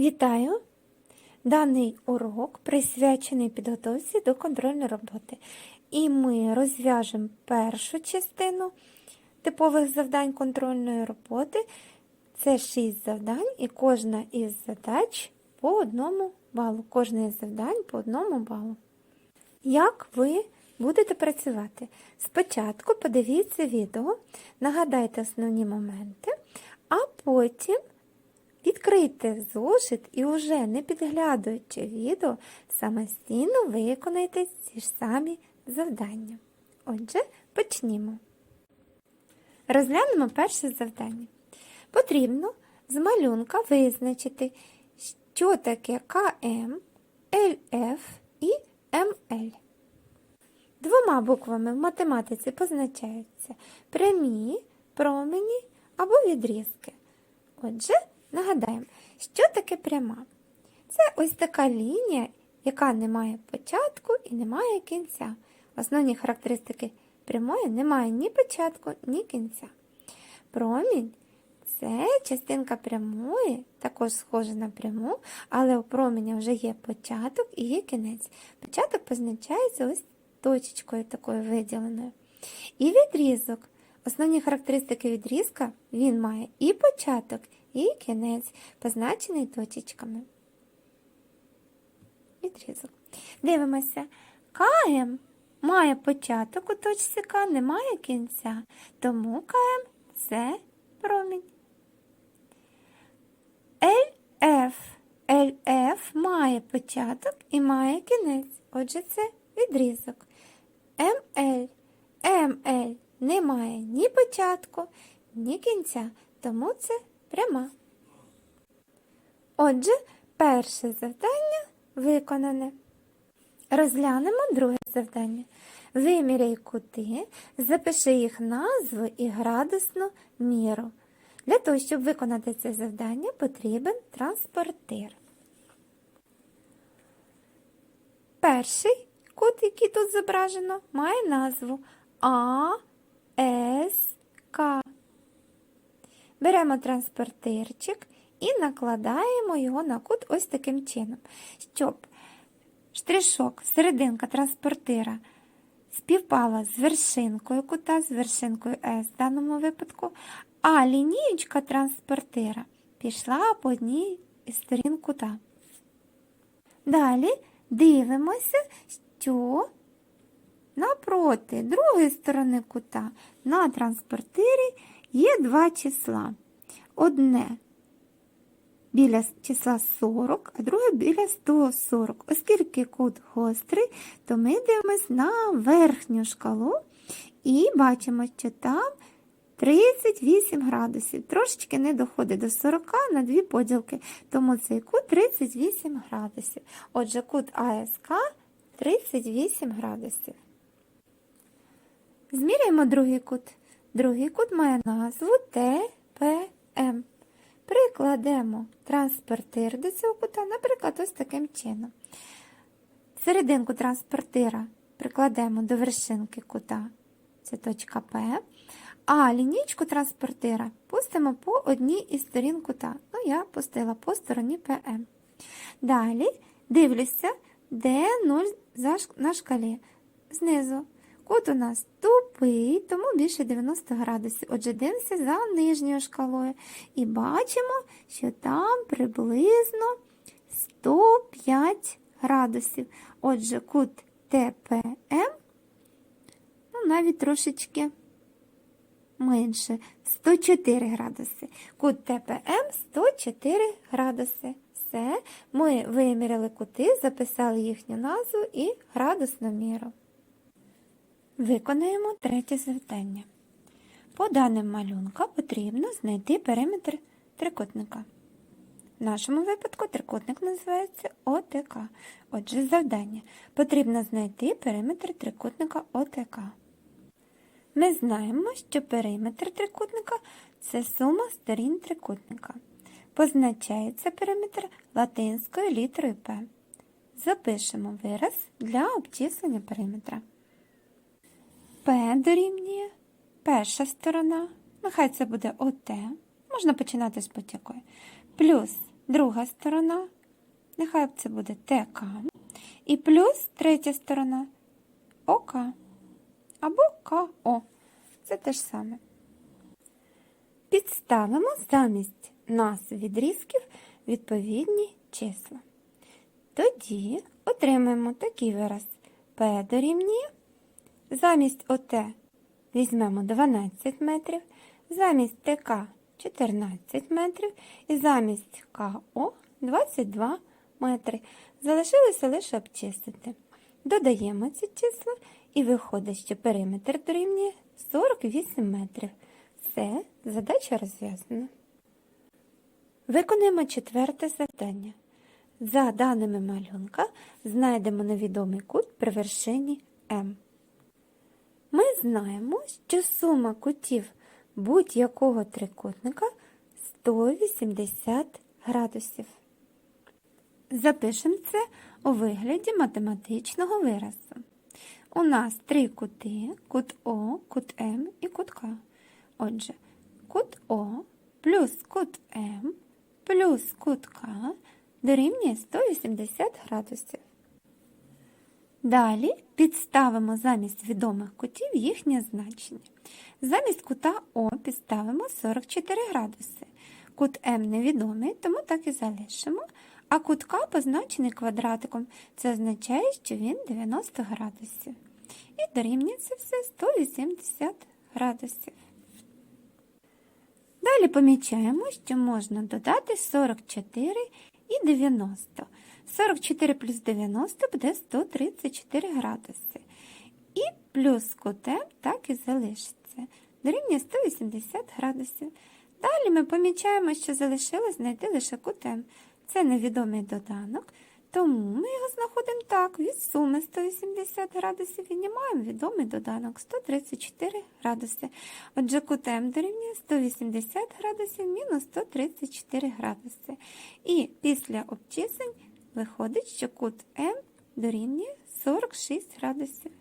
Вітаю! Даний урок присвячений підготовці до контрольної роботи. І ми розв'яжемо першу частину типових завдань контрольної роботи. Це 6 завдань, і кожна із задач по одному балу. Кожне із завдань по одному балу. Як ви будете працювати? Спочатку подивіться відео, нагадайте основні моменти, а потім відкрийте зошит і вже не підглядуючи відео, самостійно виконайте ці ж самі завдання. Отже, почнімо. Розглянемо перше завдання. Потрібно з малюнка визначити, що таке КМ, ЛФ і МЛ. Двома буквами в математиці позначаються прямі, промені або відрізки. Отже, нагадаємо, що таке пряма? Це ось така лінія, яка не має початку і не має кінця. Основні характеристики прямої немає ні початку, ні кінця. Промінь це частинка прямої, також схожа на пряму, але у променя вже є початок і є кінець. Початок позначається ось точечкою такою виділеною. І відрізок. Основні характеристики відрізка він має і початок, і кінець, позначений точечками. Відрізок. Дивимося. КМ має початок у точці К, не має кінця, тому КМ це промінь. ЛФ. ЛФ має початок і має кінець. Отже, це відрізок. МЛ. МЛ не має ні початку, ні кінця, тому це пряма. Отже, перше завдання виконане. Розглянемо друге завдання. Виміряй кути, запиши їх назву і градусну міру. Для того, щоб виконати це завдання, потрібен транспортир. Перший кут, який тут зображено, має назву А, С, К. Беремо транспортирчик і накладаємо його на кут ось таким чином, щоб штришок, серединка транспортира співпала з вершинкою кута, з вершинкою С в даному випадку, а лінієчка транспортира пішла по одній із сторін кута. Далі дивимося, що напроти другої сторони кута на транспортирі є два числа. Одне біля числа 40, а друге біля 140. Оскільки кут гострий, то ми дивимося на верхню шкалу і бачимо, що там 38 градусів. Трошечки не доходить до 40 на дві поділки, тому цей кут 38 градусів. Отже, кут АСК 38 градусів. Зміряємо другий кут. Другий кут має назву ТПМ. Прикладемо транспортир до цього кута, наприклад, ось таким чином. Серединку транспортира прикладемо до вершинки кута, це точка П. А лінійку транспортира пустимо по одній із сторін кута. Ну, я пустила по стороні ПМ. Далі дивлюся, де 0 на шкалі. Знизу. Кут у нас тупий, тому більше 90 градусів. Отже, дивимося за нижньою шкалою. І бачимо, що там приблизно 105 градусів. Отже, кут ТПМ, ну, навіть трошечки менше 104 градуси. Кут ТПМ 104 градуси. Все, ми виміряли кути, записали їхню назву і градусну міру. Виконаємо третє завдання. По даним малюнка потрібно знайти периметр трикутника. В нашому випадку трикутник називається ОТК. Отже, завдання. Потрібно знайти периметр трикутника ОТК. Ми знаємо, що периметр трикутника це сума сторін трикутника. Позначається периметр латинською літерою П. Запишемо вираз для обчислення периметра. П дорівнює перша сторона, нехай це буде ОТ, можна починати з будь-якої, плюс друга сторона, нехай це буде ТК, і плюс третя сторона ОК або КО. Це те ж саме. Підставимо замість нас відрізків відповідні числа. Тоді отримаємо такий вираз P дорівнює. Замість ОТ візьмемо 12 метрів, замість ТК 14 метрів і замість КО 22 метри. Залишилося лише обчистити. Додаємо ці числа і виходить, що периметр дорівнює 48 метрів. Все, задача розв'язана. Виконуємо четверте завдання. За даними малюнка знайдемо невідомий кут при вершині М. Ми знаємо, що сума кутів будь-якого трикутника 180 градусів. Запишемо це у вигляді математичного виразу. У нас три кути: кут О, кут М і кут К. Отже, кут О плюс кут М плюс кут К дорівнює 180 градусів. Далі підставимо замість відомих кутів їхнє значення. Замість кута О підставимо 44 градуси. Кут М невідомий, тому так і залишимо. А кут К позначений квадратиком. Це означає, що він 90 градусів. І дорівнює все 180 градусів. Далі помічаємо, що можна додати 44 і 90. 44 плюс 90 буде 134 градуси. І плюс кутем так і залишиться. Дорівнює 180 градусів. Далі ми помічаємо, що залишилось знайти лише кутем. Це невідомий доданок, тому ми його знаходимо так. Від суми 180 градусів віднімаємо відомий доданок 134 градуси. Отже, кутем дорівнює 180 градусів мінус 134 градуси. І після обчислень виходить, що кут М дорівнює 46 градусів.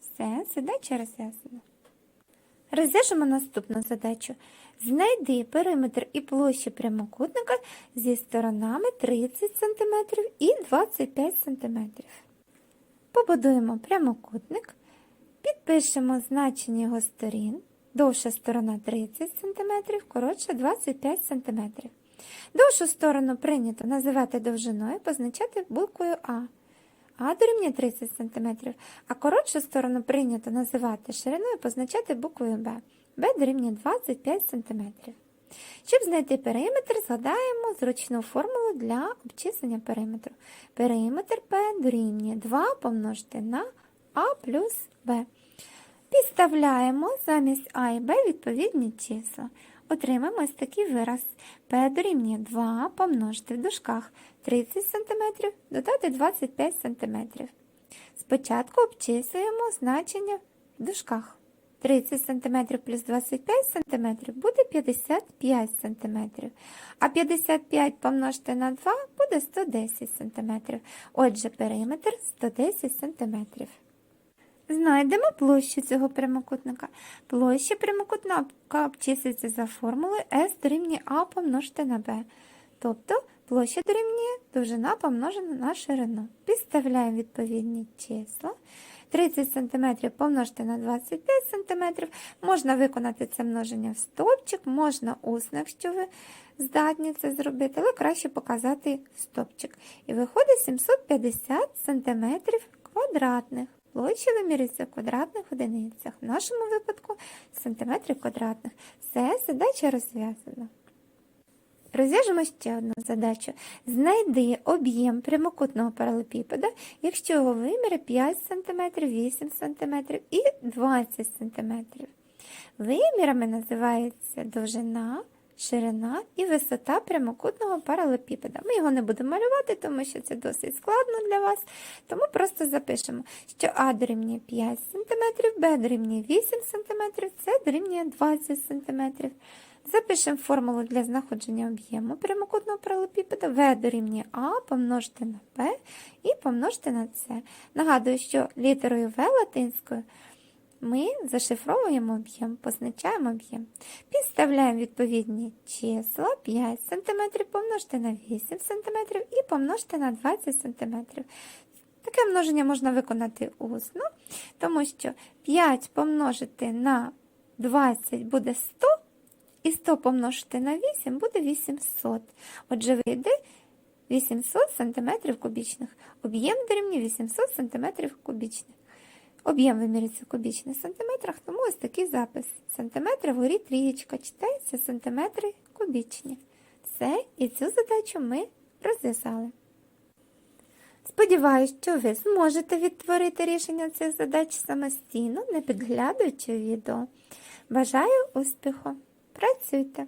Все, задача розв'язана. Розв'яжемо наступну задачу. Знайди периметр і площі прямокутника зі сторонами 30 см і 25 см. Побудуємо прямокутник, підпишемо значення його сторін. Довша сторона 30 см, коротша 25 см. Довшу сторону прийнято називати довжиною, позначати буквою А. А дорівнює 30 см, а коротшу сторону прийнято називати шириною, позначати буквою Б. Б дорівнює 25 см. Щоб знайти периметр, згадаємо зручну формулу для обчислення периметру. Периметр P дорівнює 2 помножити на А плюс Б. Підставляємо замість А і Б відповідні числа. Отримаємо ось такий вираз. P дорівнює 2 помножити в дужках 30 см, додати 25 см. Спочатку обчислюємо значення в дужках. 30 см плюс 25 см буде 55 см. А 55 помножити на 2 буде 110 см. Отже, периметр 110 см. Знайдемо площу цього прямокутника. Площа прямокутника обчислюється за формулою S дорівнює А помножити на Б. Тобто площа дорівнює довжина помножена на ширину. Підставляємо відповідні числа. 30 см помножити на 25 см. Можна виконати це множення в стовпчик, можна усно, якщо ви здатні це зробити, але краще показати в стовпчик. І виходить 750 см квадратних. Площа вимірюється в квадратних одиницях. В нашому випадку сантиметрів квадратних. Все, задача розв'язана. Розв'яжемо ще одну задачу. Знайди об'єм прямокутного паралепіпеда, якщо його виміри 5 см, 8 см і 20 см. Вимірами називається довжина, ширина і висота прямокутного паралепіпеда. Ми його не будемо малювати, тому що це досить складно для вас. Тому просто запишемо, що А дорівнює 5 см, Б дорівнює 8 см, С дорівнює 20 см. Запишемо формулу для знаходження об'єму прямокутного паралепіпеда В дорівнює А помножити на Б і помножити на С. Нагадую, що літерою В латинською ми зашифровуємо об'єм, позначаємо об'єм. Підставляємо відповідні числа 5 см помножте на 8 см і помножте на 20 см. Таке множення можна виконати усно, тому що 5 помножити на 20 буде 100, і 100 помножити на 8 буде 800. Отже, вийде 800 см кубічних. Об'єм дорівнює 800 см кубічних. Об'єм вимірюється в кубічних сантиметрах, тому ось такий запис. Сантиметри вгорі трієчка, читається сантиметри кубічні. Все, і цю задачу ми розв'язали. Сподіваюсь, що ви зможете відтворити рішення цих задач самостійно, не підглядаючи відео. Бажаю успіху! Працюйте!